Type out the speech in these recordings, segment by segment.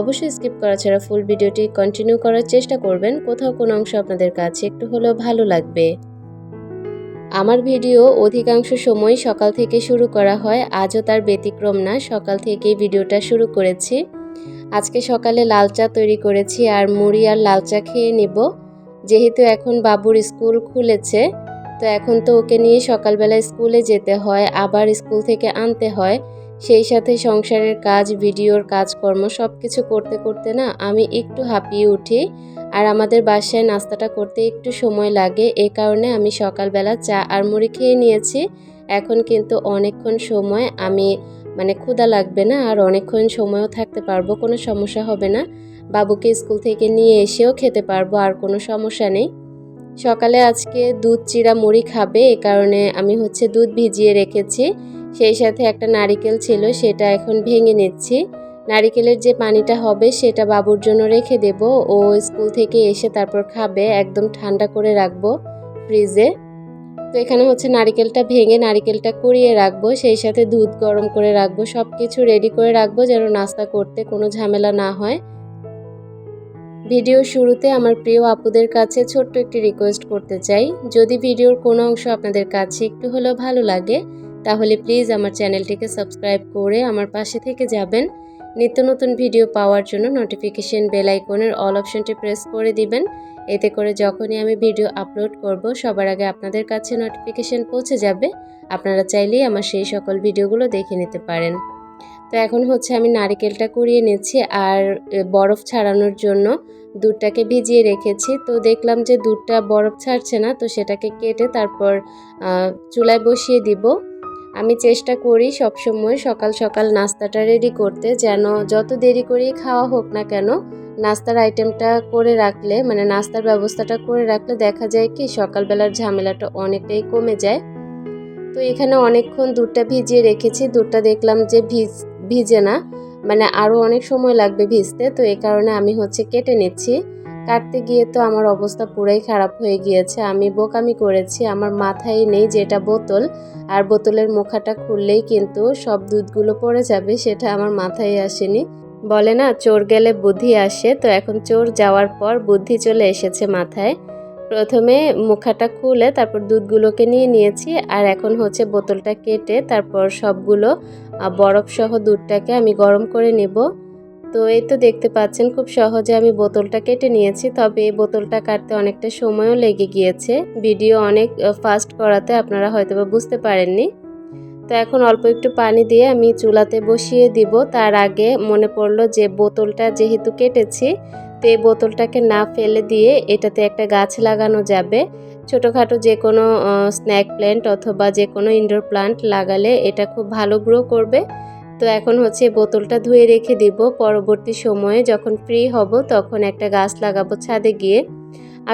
অবশ্যই স্কিপ করা ছাড়া ফুল ভিডিওটি কন্টিনিউ করার চেষ্টা করবেন। কোথাও কোনো অংশ আপনাদের কাছে একটু হলেও ভালো লাগবে। আমার ভিডিও অধিকাংশ সময় সকাল থেকে শুরু করা হয়, আজও তার ব্যতিক্রম না, সকাল থেকে ভিডিওটা শুরু করেছি। আজকে সকালে লাল চা তৈরি করেছি আর মুড়ি আর লাল চা খেয়ে নিব। যেহেতু এখন বাবুর স্কুল খুলেছে, তো এখন তো ওকে নিয়ে সকালবেলা স্কুলে যেতে হয়, আবার স্কুল থেকে আনতে হয়। সেই সাথে সংসারের কাজ, ভিডিওর কাজকর্ম সব কিছু করতে করতে না আমি একটু হাঁপিয়ে উঠি। আর আমাদের বাসায় নাস্তাটা করতে একটু সময় লাগে। এ কারণে আমি সকালবেলা চা আর মুড়ি খেয়ে নিয়েছি। এখন কিন্তু অনেকক্ষণ সময়। আমি মানে ক্ষুধা লাগবে না আর অনেকক্ষণ সময়ও থাকতে পারব, কোনো সমস্যা হবে না। বাবুকে স্কুল থেকে নিয়ে এসেও খেতে পারব, আর কোনো সমস্যা নেই। সকালে আজকে দুধ চিরা মুড়ি খাবে, এ কারণে আমি হচ্ছে দুধ ভিজিয়ে রেখেছি। সেই সাথে একটা নারিকেল ছিল, সেটা এখন ভেঙে নিচ্ছি। নারিকেলের যে পানিটা হবে, সেটা বাবুর জন্য রেখে দেব। ও স্কুল থেকে এসে তারপর খাবে, একদম ঠান্ডা করে রাখব ফ্রিজে। তো এখানে হচ্ছে নারিকেলটা ভেঙে নারিকেলটা কুড়িয়ে রাখব, সেই সাথে দুধ গরম করে রাখব সব কিছু রেডি করে রাখব যেন নাস্তা করতে কোনো ঝামেলা না হয়। ভিডিও শুরুতে আমার প্রিয় আপুদের কাছে ছোট্ট একটি রিকোয়েস্ট করতে চাই। যদি ভিডিওর কোনো অংশ আপনাদের কাছে একটু হলেও ভালো লাগে তাহলে প্লিজ আমার চ্যানেলটিকে সাবস্ক্রাইব করে আমার পাশে থেকে যাবেন। নিত্য নতুন ভিডিও পাওয়ার জন্য নোটিফিকেশন বেল আইকনের অল অপশনটি প্রেস করে দিবেন। এতে করে যখনই আমি ভিডিও আপলোড করব, সবার আগে আপনাদের কাছে নোটিফিকেশন পৌঁছে যাবে। আপনারা চাইলেই আমার সেই সকল ভিডিওগুলো দেখে নিতে পারেন। তো এখন হচ্ছে আমি নারিকেলটা কুড়িয়ে নিচ্ছি আর বরফ ছাড়ানোর জন্য দুধটাকে ভিজিয়ে রেখেছি। তো দেখলাম যে দুধটা বরফ ছাড়ছে না, তো সেটাকে কেটে তারপর চুলায় বসিয়ে দিব। আমি চেষ্টা করি সবসময় সকাল সকাল নাস্তাটা রেডি করতে, যেন যত দেরি করেই খাওয়া হোক না কেন, নাস্তার আইটেমটা করে রাখলে মানে নাস্তার ব্যবস্থাটা করে রাখলে দেখা যায় কি সকালবেলার ঝামেলাটা অনেকটাই কমে যায়। তো এখানে অনেকক্ষণ দুধটা ভিজিয়ে রেখেছি, দুধটা দেখলাম যে ভিজ, ভিজে না মানে আরও অনেক সময় লাগবে ভিজতে, তো এই কারণে আমি হচ্ছে কেটে নিচ্ছি। কাটতে গিয়ে তো আমার অবস্থা পুরাই খারাপ হয়ে গিয়েছে। আমি বোকামি করেছি। আমার মাথায় নেই যেটা বোতল, আর বোতলের মুখাটা খুললেই কিন্তু সব দুধগুলো পড়ে যাবে, সেটা আমার মাথায় আসেনি। বলে না, চোর গেলে বুদ্ধি আসে, তো এখন চোর যাওয়ার পর বুদ্ধি চলে এসেছে মাথায়। প্রথমে মুখাটা খুলে তারপর দুধগুলোকে নিয়ে নিয়েছি, আর এখন হচ্ছে বোতলটা কেটে তারপর সবগুলো বরফসহ দুধটাকে আমি গরম করে নেব। তো এই তো দেখতে পাচ্ছেন, খুব সহজে আমি বোতলটা কেটে নিয়েছি। তবে এই বোতলটা কাটতে অনেকটা সময়ও লেগে গিয়েছে। ভিডিও অনেক ফাস্ট করাতে আপনারা হয়তো বা বুঝতে পারেননি। তো এখন অল্প একটু পানি দিয়ে আমি চুলাতে বসিয়ে দিব। তার আগে মনে পড়ল যে বোতলটা যেহেতু কেটেছি, তো এই বোতলটাকে না ফেলে দিয়ে এটাতে একটা গাছ লাগানো যাবে। ছোটোখাটো যে কোনো স্ন্যাক প্ল্যান্ট অথবা যে কোনো ইনডোর প্লান্ট লাগালে এটা খুব ভালো গ্রো করবে। তো এখন হচ্ছে বোতলটা ধুয়ে রেখে দিব। পরবর্তী সময়ে যখন ফ্রি হব তখন একটা গাছ লাগাবো ছাদে গিয়ে।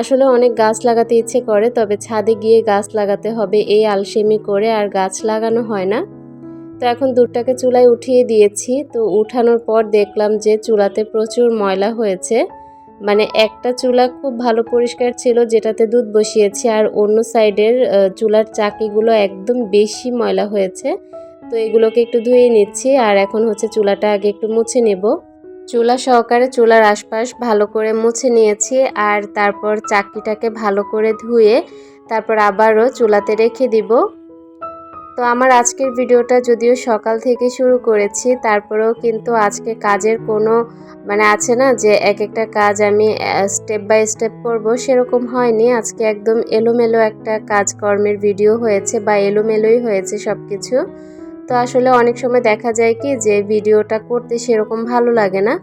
আসলে অনেক গাছ লাগাতে ইচ্ছে করে, তবে ছাদে গিয়ে গাছ লাগাতে হবে এই আলসেমি করে, আর গাছ লাগানো হয় না। তো এখন দুধটাকে চুলায় উঠিয়ে দিয়েছি। তো উঠানোর পর দেখলাম যে চুলাতে প্রচুর ময়লা হয়েছে। মানে একটা চুলা খুব ভালো পরিষ্কার ছিল, যেটাতে দুধ বসিয়েছি, আর অন্য সাইডের চুলার চাকিগুলো একদম বেশি ময়লা হয়েছে। তো এগুলোকে একটু ধুয়ে নিচ্ছি। আর এখন হচ্ছে চুলাটা আগে একটু মুছে নেব। চুলা সহকারে চুলার আশপাশ ভালো করে মুছে নিয়েছি। আর তারপর চাকরিটাকে ভালো করে ধুয়ে তারপর আবারও চুলাতে রেখে দিব। তো আমার আজকের ভিডিওটা যদিও সকাল থেকে শুরু করেছি, তারপরেও কিন্তু আজকে কাজের কোনো মানে আছে না যে এক একটা কাজ আমি স্টেপ বাই স্টেপ করব সেরকম হয়নি। আজকে একদম এলোমেলো একটা কাজকর্মের ভিডিও হয়েছে বা এলোমেলোই হয়েছে সব কিছু তো আসলে অনেক সময় দেখা যায় কি যে ভিডিওটা করতে সেরকম ভালো লাগে না।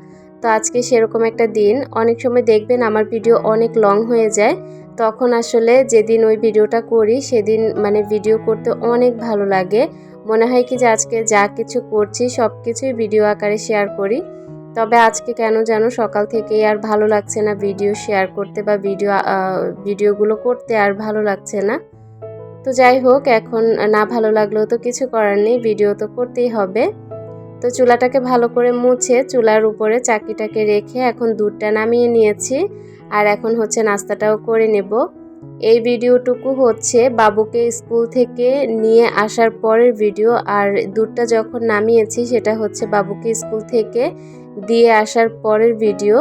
তো আজকে সেরকম একটা দিন। অনেক সময় দেখবেন আমার ভিডিও অনেক লং হয়ে যায়। তখন আসলে যেদিন ওই ভিডিওটা করি সেদিন মানে ভিডিও করতে অনেক ভালো লাগে। মনে হয় কি যে আজকে যা কিছু করছি সব কিছুই ভিডিও আকারে শেয়ার করি। তবে আজকে কেন যেন সকাল থেকেই আর ভালো লাগছে না ভিডিও শেয়ার করতে বা ভিডিও ভিডিওগুলো করতে আর ভালো লাগছে না। তো যাই হোক, এখন না ভালো লাগলেও তো কিছু করার নেই ভিডিও তো করতেই হবে। তো চুলাটাকে ভালো করে মুছে চুলার উপরে চাকিটাকে রেখে এখন দুধটা নামিয়ে নিয়েছি। আর এখন হচ্ছে নাস্তাটাও করে নেব। এই ভিডিওটুকু হচ্ছে বাবুকে স্কুল থেকে নিয়ে আসার পরের ভিডিও। আর দুধটা যখন নামিয়েছি, সেটা হচ্ছে বাবুকে স্কুল থেকে দিয়ে আসার পরের ভিডিও।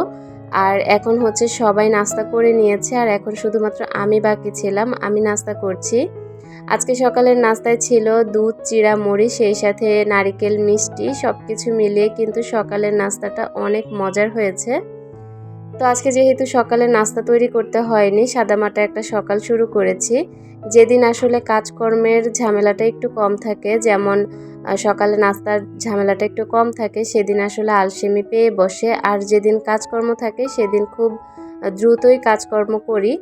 আর এখন হচ্ছে সবাই নাস্তা করে নিয়েছে। আর এখন শুধুমাত্র আমি বাকি ছিলাম, আমি নাস্তা করছি। আজকে সকালের নাস্তায় ছিল দুধ চিরা মুড়ি, সেই সাথে নারিকেল, মিষ্টি সব কিছু মিলিয়ে কিন্তু সকালের নাস্তাটা অনেক মজার হয়েছে। তো আজকে যেহেতু সকালে নাস্তা তৈরি করতে হয়নি, সাদামাটা একটা সকাল শুরু করেছি। যেদিন আসলে কাজকর্মের ঝামেলাটা একটু কম থাকে, যেমন সকালে নাস্তার ঝামেলাটা একটু কম থাকে, সেদিন আসলে আলসেমি পেয়ে বসে। আর যেদিন কাজকর্ম থাকে, সেদিন খুব দ্রুতই কাজকর্ম করি।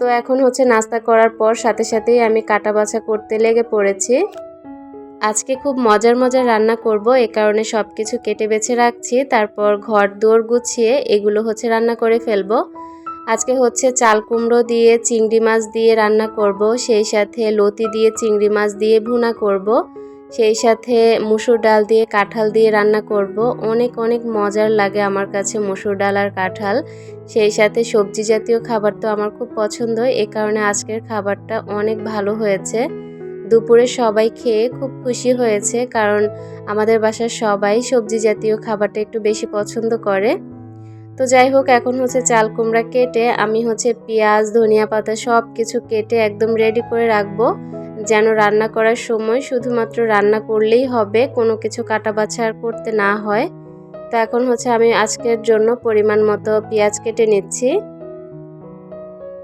তো এখন হচ্ছে নাস্তা করার পর সাথে সাথেই আমি কাটা বাছা করতে লেগে পড়েছি। আজকে খুব মজার মজার রান্না করব, এ কারণে সব কিছু কেটে বেছে রাখছি, তারপর ঘর দৌড় গুছিয়ে এগুলো হচ্ছে রান্না করে ফেলব। আজকে হচ্ছে চাল কুমড়ো দিয়ে চিংড়ি মাছ দিয়ে রান্না করব, সেই সাথে লতি দিয়ে চিংড়ি মাছ দিয়ে ভুনা করব। সেই সাথে মুসুর ডাল দিয়ে কাঁঠাল দিয়ে রান্না করব। অনেক অনেক মজার লাগে আমার কাছে মুসুর ডাল আর কাঁঠাল। সেই সাথে সবজি জাতীয় খাবার তো আমার খুব পছন্দ। এ কারণে আজকের খাবারটা অনেক ভালো হয়েছে। দুপুরে সবাই খেয়ে খুব খুশি হয়েছে কারণ আমাদের বাসার সবাই সবজি জাতীয় খাবারটা একটু বেশি পছন্দ করে। তো যাই হোক, এখন হচ্ছে চাল কুমড়া কেটে আমি হচ্ছে পেঁয়াজ, ধনিয়া পাতা সব কিছু কেটে একদম রেডি করে রাখব। যেন রান্না করার সময় শুধুমাত্র রান্না করলেই হবে, কোনো কিছু কাটা বাছা আর করতে না হয়। তো এখন হচ্ছে আমি আজকের জন্য পরিমাণ মতো পেঁয়াজ কেটে নিচ্ছি।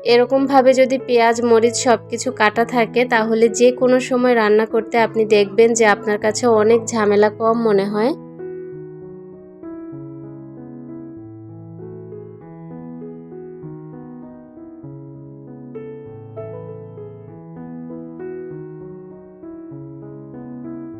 এরকমভাবে যদি পেঁয়াজ, মরিচ সব কিছু কাটা থাকে, তাহলে যে কোনো সময় রান্না করতে আপনি দেখবেন যে আপনার কাছে অনেক ঝামেলা কম মনে হয়।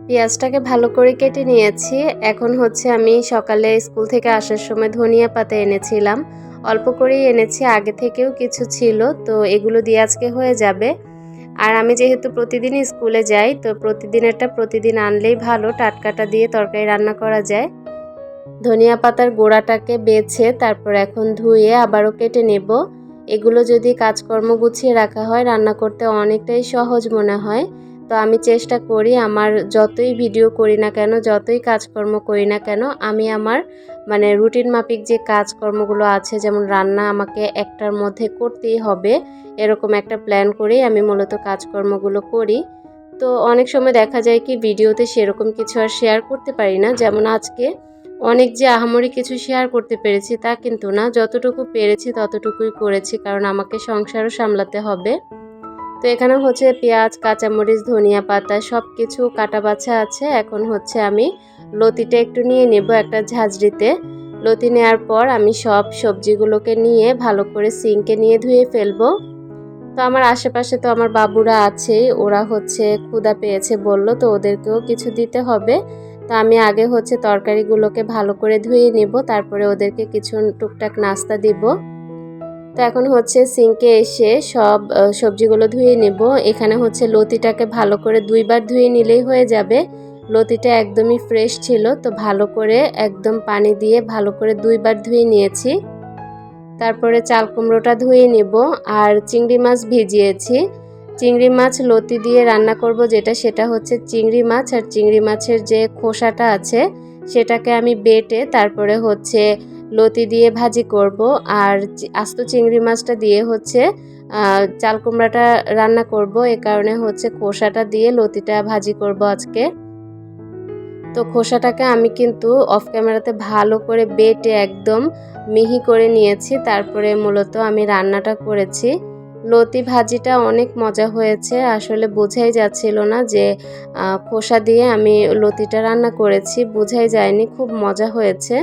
পেঁয়াজটাকে ভালো করে কেটে নিয়েছি। এখন হচ্ছে আমি সকালে স্কুল থেকে আসার সময় ধনিয়া পাতা এনেছিলাম। অল্প করেই এনেছি, আগে থেকেও কিছু ছিল, তো এগুলো দিয়ে আজকে হয়ে যাবে। আর আমি যেহেতু প্রতিদিনই স্কুলে যাই, তো প্রতিদিনেরটা প্রতিদিন আনলেই ভালো, টাটকাটা দিয়ে তরকারি রান্না করা যায়। ধনিয়া পাতার গোড়াটাকে বেছে তারপর এখন ধুয়ে আবারও কেটে নেব। এগুলো যদি কাজকর্ম গুছিয়ে রাখা হয়, রান্না করতে অনেকটাই সহজ মনে হয়। তো আমি চেষ্টা করি আমার যতই ভিডিও করি না কেন, যতই কাজকর্ম করি না কেন, আমি আমার মানে রুটিন মাফিক যে কাজকর্মগুলো আছে, যেমন রান্না আমাকে একটার মধ্যে করতেই হবে, এরকম একটা প্ল্যান করেই আমি মূলত কাজকর্মগুলো করি। তো অনেক সময় দেখা যায় কি, ভিডিওতে সেরকম কিছু আর শেয়ার করতে পারি না। যেমন আজকে অনেক যে আহামরি কিছু শেয়ার করতে পেরেছি তা কিন্তু না, যতটুকু পেরেছি ততটুকুই করেছি, কারণ আমাকে সংসারও সামলাতে হবে। তো এখানে হচ্ছে পেঁয়াজ, কাঁচামরিচ, ধনিয়া পাতা সব কিছু কাটা বাছা আছে। এখন হচ্ছে আমি লতিটা একটু নিয়ে নেব একটা ঝাঁঝরিতে। লতি নেওয়ার পর আমি সব সবজিগুলোকে নিয়ে ভালো করে সিঙ্কে নিয়ে ধুয়ে ফেলব। তো আমার আশেপাশে তো আমার বাবুরা আছেই, ওরা হচ্ছে ক্ষুদা পেয়েছে বলল, তো ওদেরকেও কিছু দিতে হবে। তো আমি আগে হচ্ছে তরকারিগুলোকে ভালো করে ধুয়ে নেব, তারপরে ওদেরকে কিছু টুকটাক নাস্তা দিব। তো এখন হচ্ছে সিঙ্কে এসে সব সবজিগুলো ধুয়ে নেব। এখানে হচ্ছে লতিটাকে ভালো করে দুইবার ধুয়ে নিলেই হয়ে যাবে। লতিটা একদমই ফ্রেশ ছিল, তো ভালো করে একদম পানি দিয়ে ভালো করে দুইবার ধুয়ে নিয়েছি। তারপরে চাল কুমড়োটা ধুয়ে নেব আর চিংড়ি মাছ ভিজিয়েছি। চিংড়ি মাছ লতি দিয়ে রান্না করব যেটা, সেটা হচ্ছে চিংড়ি মাছ। আর চিংড়ি মাছের যে খোসাটা আছে, সেটাকে আমি বেটে তারপরে হচ্ছে লতি দিয়ে ভাজি করব। আর আস্ত চিংড়ি মাছটা দিয়ে হচ্ছে চাল কুমড়াটা রান্না করব। এ কারণে হচ্ছে খোসাটা দিয়ে লতিটা ভাজি করব আজকে। তো খোসাটাকে আমি কিন্তু অফ ক্যামেরাতে ভালো করে বেটে একদম মিহি করে নিয়েছি। তারপরে মূলত আমি রান্নাটা করেছি। লতি ভাজিটা অনেক মজা হয়েছে। আসলে বোঝাই যাচ্ছিল না যে খোসা দিয়ে আমি লতিটা রান্না করেছি। বোঝাই যায়নি, খুব মজা হয়েছে।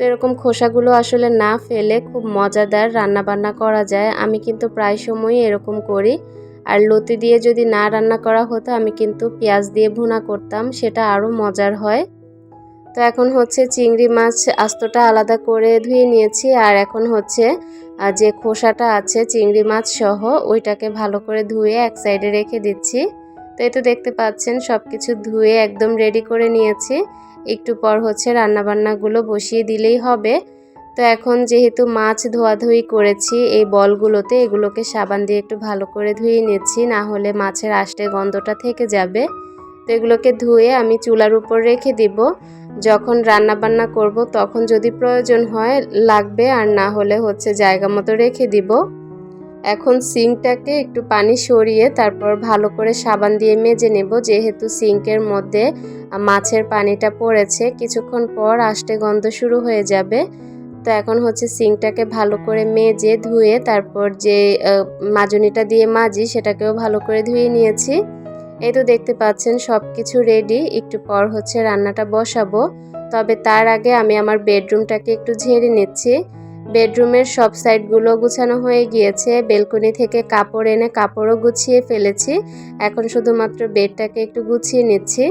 তো এরকম খোসাগুলো আসলে না ফেলে খুব মজাদার রান্না বান্না করা যায়। আমি কিন্তু প্রায় সময়ই এরকম করি। আর লতি দিয়ে যদি না রান্না করা হতো, আমি কিন্তু পেঁয়াজ দিয়ে ভুনা করতাম, সেটা আরও মজার হয়। তো এখন হচ্ছে চিংড়ি মাছ আস্তটা আলাদা করে ধুয়ে নিয়েছি, আর এখন হচ্ছে যে খোসাটা আছে চিংড়ি মাছ সহ, ওইটাকে ভালো করে ধুয়ে এক সাইডে রেখে দিচ্ছি। তো এই তো দেখতে পাচ্ছেন সব কিছু ধুয়ে একদম রেডি করে নিয়েছি। একটু পর হচ্ছে রান্নাবান্নাগুলো বসিয়ে দিলেই হবে। তো এখন যেহেতু মাছ ধোয়াধুয়ি করেছি, এই বলগুলোতে এগুলোকে সাবান দিয়ে একটু ভালো করে ধুয়ে নিচ্ছি, না হলে মাছের আষ্টে গন্ধটা থেকে যাবে। তো এগুলোকে ধুয়ে আমি চুলার উপর রেখে দিব। যখন রান্নাবান্না করব তখন যদি প্রয়োজন হয় লাগবে, আর না হলে হচ্ছে জায়গা মতো রেখে দিব। এখন সিঙ্কটাকে একটু পানি সরিয়ে তারপর ভালো করে সাবান দিয়ে মেজে নেব, যেহেতু সিঙ্কের মধ্যে মাছের পানিটা পড়েছে। কিছুক্ষণ পর আষ্টে গন্ধ শুরু হয়ে যাবে। তো এখন হচ্ছে সিঙ্কটাকে ভালো করে মেজে ধুয়ে তারপর যে মাজনিটা দিয়ে মাজি সেটাকেও ভালো করে ধুয়ে নিয়েছি। এই তো দেখতে পাচ্ছেন সব কিছু রেডি। একটু পর হচ্ছে রান্নাটা বসাবো। তবে তার আগে আমি আমার বেডরুমটাকে একটু ঝেড়ে নিচ্ছি। বেডরুমের সব সাইডগুলো গুছানো হয়ে গিয়েছে। বেলকনি থেকে কাপড় এনে কাপড়ও গুছিয়ে ফেলেছি। এখন শুধুমাত্র বেডটাকে একটু গুছিয়ে নিচ্ছি।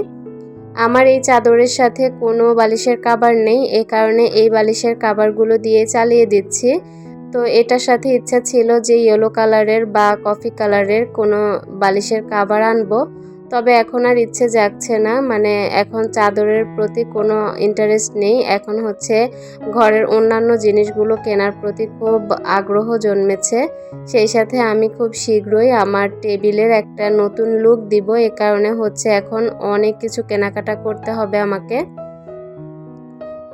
আমার এই চাদরের সাথে কোনো বালিশের কাবার নেই এই কারণে এই বালিশের কাবারগুলো দিয়ে চালিয়ে দিচ্ছি। তো এটার সাথে ইচ্ছা ছিল যে ইয়েলো কালারের বা কফি কালারের কোনো বালিশের কাবার আনব। তবে এখন আর ইচ্ছে যাচ্ছে না। মানে এখন চাদরের প্রতি কোনো ইন্টারেস্ট নেই। এখন হচ্ছে ঘরের অন্যান্য জিনিসগুলো কেনার প্রতি খুব আগ্রহ জন্মেছে। সেই সাথে আমি খুব শীঘ্রই আমার টেবিলের একটা নতুন লুক দিব। এ কারণে হচ্ছে এখন অনেক কিছু কেনাকাটা করতে হবে আমাকে।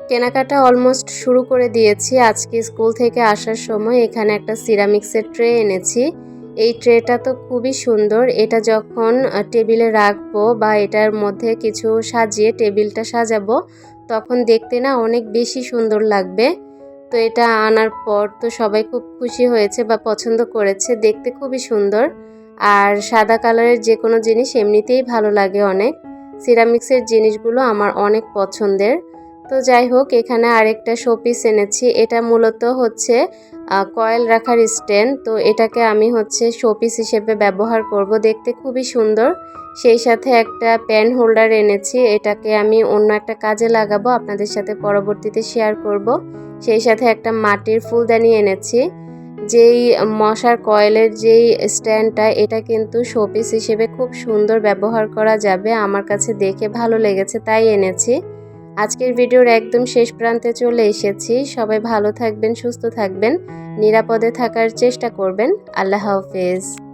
কেনাকাটা অলমোস্ট শুরু করে দিয়েছি। আজকে স্কুল থেকে আসার সময় এখানে একটা সিরামিক্সের ট্রে এনেছি। এই ট্রেটা তো খুবই সুন্দর। এটা যখন টেবিলে রাখব বা এটার মধ্যে কিছু সাজিয়ে টেবিলটা সাজাবো, তখন দেখতে না অনেক বেশি সুন্দর লাগবে। তো এটা আনার পর তো সবাই খুব খুশি হয়েছে বা পছন্দ করেছে। দেখতে খুবই সুন্দর। আর সাদা কালারের যে কোনো জিনিস এমনিতেই ভালো লাগে অনেক। সিরামিক্সের জিনিসগুলো আমার অনেক পছন্দের। তো যাই হোক, এখানে আরেকটা শোপিস এনেছি। এটা মূলত হচ্ছে কয়েল রাখার স্ট্যান্ড। তো এটাকে আমি হচ্ছে শোপিস হিসেবে ব্যবহার করব। দেখতে খুবই সুন্দর। সেই সাথে একটা প্যান হোল্ডার এনেছি। এটাকে আমি অন্য একটা কাজে লাগাবো। আপনাদের সাথে পরবর্তীতে শেয়ার করব। সেই সাথে একটা মাটির ফুলদানি এনেছি। যেই মশার কয়েলের যেই স্ট্যান্ডটা, এটা কিন্তু শোপিস হিসেবে খুব সুন্দর ব্যবহার করা যাবে। আমার কাছে দেখে ভালো লেগেছে, তাই এনেছি। আজকের ভিডিওর একদম শেষ প্রান্তে চলে এসেছি। সবাই ভালো থাকবেন, সুস্থ থাকবেন, নিরাপদে থাকার চেষ্টা করবেন। আল্লাহ হাফেজ।